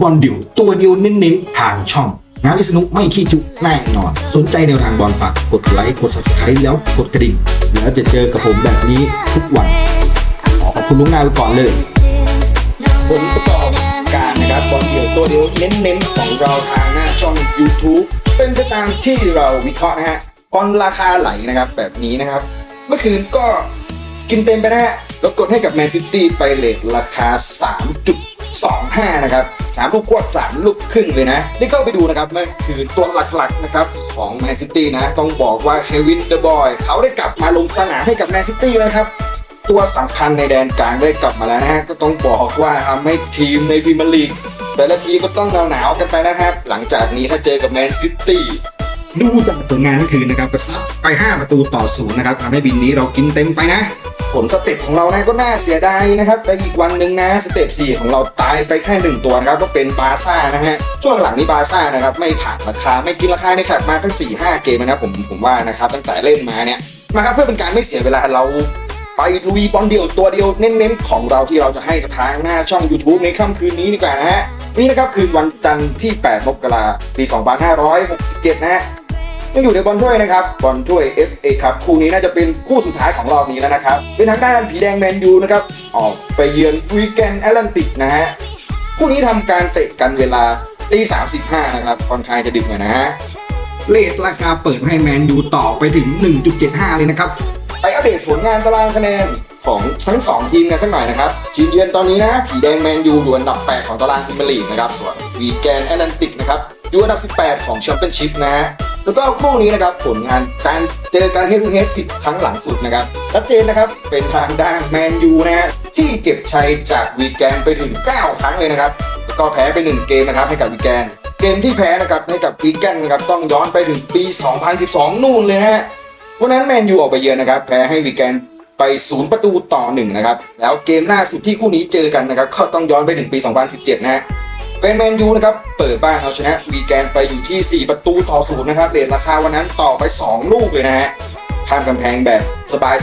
บอลเดี่ยวตัวเดียวเน้นๆทางช่อง งานวิษณุไม่ขี้จุแน่นอน สนใจแนวทางบอลฝากกดไลค์กด subscribe แล้วกดกระดิ่งแล้วจะเจอกับผมแบบนี้ทุกวันขอขอบคุณลุงน้าไปก่อนเลยผลประกอบการนะครับบอลเดี่ยวตัวเดียวเน้นๆของเราทางหน้าช่อง YouTube เป็นไปตามที่เราวิเคราะห์นะฮะบอลราคาไหลนะครับแบบนี้นะครับ เมื่อคืนก็กินเต็มไปนะฮะแล้วกดให้กับแมนซิตี้ไปเลทราคา 3.25 นะครับ สามลูกควดสามลูกครึ่งเลยนะ ได้เข้าไปดูนะครับเมื่อคืนตัวหลักๆนะครับของแมนซิตี้นะ ต้องบอกว่าเควินเดอะบอยเขาได้กลับมาลงสนามให้กับแมนซิตี้แล้วนะครับตัวสำคัญในแดนกลางได้กลับมาแล้วนะฮะก็ต้องบอกว่าทำให้ทีมในพรีเมียร์ลีกแต่ละทีก็ต้องหนาวๆกันไปนะครับ หลังจากนี้ถ้าเจอกับแมนซิตี้ดูจากผลงานเมื่อคืนนะครับก็ซัดไป 5 ประตูต่อศูนย์นะครับทำให้บินนี้เรากินเต็มไปนะ ผลสเต็ปของเรานะก็น่าเสียดายนะครับแต่อีกวันหนึ่งนะสเต็ป4ของเราตายไปแค่หนึ่งตัวนะครับก็เป็นบาซ่านะฮะช่วงหลังนี้บาซ่านะครับไม่ผ่านราคาไม่กินราคาในแฟลตมาตั้ง 4-5 เกมนะผมผมว่านะครับตั้งแต่เล่นมาเนี่ยนะครับเพื่อเป็นการไม่เสียเวลาเราไปลุยบอลเดียวตัวเดียวเน้นๆ ของเราที่เราจะให้กับทางหน้าช่อง YouTube ในค่ำคืนนี้ดีกว่านะฮะนี่นะครับคืนวันจันทร์ที่ 8 มกราคมปี 2567 นะฮะ ยังอยู่ในบอลถ้วยนะครับบอลถ้วย FA ครับคู่นี้น่าจะเป็นคู่สุดท้ายของรอบนี้แล้วนะครับเป็นทางด้านผีแดงแมนยูนะครับออกไปเยือนวีแกนแอตแลนติกนะฮะคู่นี้ทำการเตะกันเวลาตี35นะครับค่อนข้างจะดึกหน่อยนะฮะเลทราคาเปิดให้แมนยูต่อไปถึง 1.75 เลยนะครับไปอัปเดตผลงานตารางคะแนนของทั้ง 2 ทีมกันสักหน่อยนะครับทีมเยือนตอนนี้นะผีแดงแมนยูอยู่อันดับ 8 ของตารางพรีเมียร์ลีกนะครับส่วนวีแกนแอตแลนติกนะครับอยู่อันดับ 18 ของแชมเปี้ยนชิพนะฮะ แล้วก็คู่นี้นะครับผลงานการเจอการเฮดทูเฮด10ครั้งหลังสุดนะครับชัดเจนนะครับเป็นทางด้านแมนยูนะฮะที่เก็บชัยจากวีแกนไปถึง 9 ครั้งเลยนะครับแล้วก็แพ้ไป 1 เกมนะครับให้กับวีแกน เกมที่แพ้นะครับให้กับวีแกนนะครับต้องย้อนไปถึงปี 2012 นู่นเลยฮะวันนั้นแมนยูออกไปเยือนนะครับแพ้ให้วีแกนไปศูนย์ประตูต่อหนึ่งนะครับ แล้วเกมล่าสุดที่คู่นี้เจอกันนะครับก็ต้องย้อนไปถึงปี 2017 นะฮะ เป็นแมนยูนะครับ เปิดบ้านเอาชนะวีแกนไปอยู่ที่ 4 ประตูต่อศูนย์นะครับเรทราคาวันนั้นต่อไป 2 ลูกเลยนะฮะข้ามกำแพงแบบ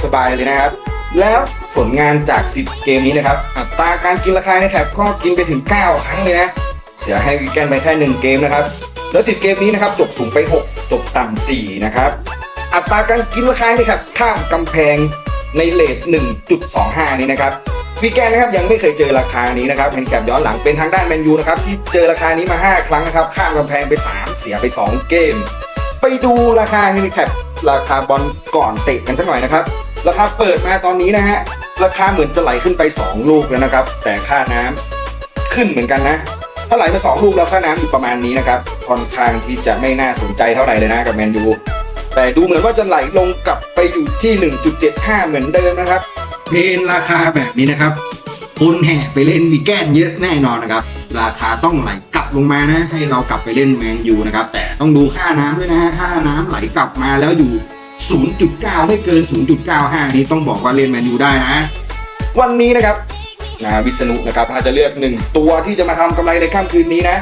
สบายๆเลยนะครับ แล้วผลงานจาก 10 เกมนี้นะครับ อัตราการกินราคาในแคปก็กินไปถึง 9 ครั้งเลยนะ เสียให้วีแกนไปแค่ 1 เกมนะครับ แล้ว 10 เกมนี้นะครับจบสูงไป 6 จบต่ำ4นะครับ อัตราการกินราคานี่ครับข้ามกำแพงในเลท1.25 นี้นะครับ วีแกนนะครับยังไม่เคยเจอราคานี้นะครับแฮนแคปย้อนหลังเป็นทางด้านแมนยูนะครับที่เจอราคานี้มา 5 ครั้งนะครับข้ามกำแพงไป 3 เสียไป 2 เกม ไปดูราคาแฮนแคปราคาบอลก่อนเตะกันสักหน่อยนะครับราคาเปิดมาตอนนี้นะฮะราคาเหมือนจะไหลขึ้นไป 2 ลูกแล้วนะครับ แต่ค่าน้ำขึ้นเหมือนกันนะถ้าไหลมาสองลูกแล้วค่าน้ำอยู่ประมาณนี้นะครับค่อนข้างที่จะไม่น่าสนใจเท่าไหร่เลยนะกับแมนยูแต่ดูเหมือนว่าจะไหลลงกลับไปอยู่ที่ 1.75 เหมือนเดิมนะครับ เพนราคาแบบนี้นะครับ คนแห่ไปเล่นวีแกนเยอะแน่นอนนะครับ ราคาต้องไหลกลับลงมานะ ให้เรากลับไปเล่นแมนยูนะครับ แต่ต้องดูค่าน้ำด้วยนะฮะค่าน้ำไหลกลับมาแล้วอยู่ 0.9 ไม่เกิน 0.95 นี้ต้องบอกว่าเล่นแมนยูได้นะ วันนี้นะครับนาวิษณุนะครับถ้าจะเลือกหนึ่งตัวที่จะมาทำกำไรในค่ำคืนนี้นะ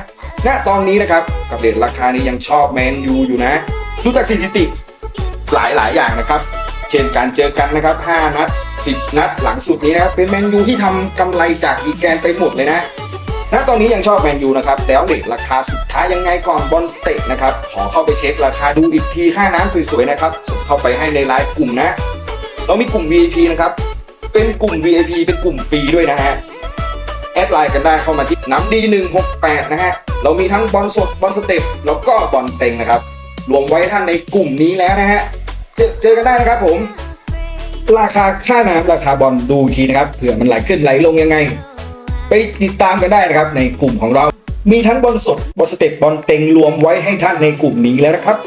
ณ ตอนนี้นะครับกับเรทราคานี้ยังชอบแมนยูอยู่นะ ดูจากสถิติหลายหลายอย่างนะครับ เช่นการเจอกันนะครับ 5 นัด 10 นัดหลังสุดนี้นะครับเป็นแมนยูที่ทำกำไรจากวีแกนไปหมดเลยนะณตอนนี้ยังชอบแมนยูนะครับแล้วเรทราคาสุดท้ายยังไงก่อนบอลเตะนะครับขอเข้าไปเช็คราคาดูอีกทีค่าน้ำสวยๆนะครับส่งเข้าไปให้ในไลน์กลุ่มนะ เรามีกลุ่ม VIP นะครับเป็นกลุ่ม VIP เป็นกลุ่มฟรีด้วยนะฮะแอดไลน์กันได้เข้ามาที่น้ำดี168นะฮะเรามีทั้งบอลสดบอลสเต็ปแล้วก็บอลเต็งนะครับรวมไว้ท่านในกลุ่มนี้แล้วนะฮะเจอเจอกันได้นะครับผม ราคาค่าน้ำราคาบอลดูทีนะครับเผื่อมันไหลขึ้นไหลลงยังไง ไปติดตามกันได้นะครับในกลุ่มของเรา มีทั้งบอลสดบอลสเต็ปบอลเต็งรวมไว้ให้ท่านในกลุ่มนี้แล้วนะครับ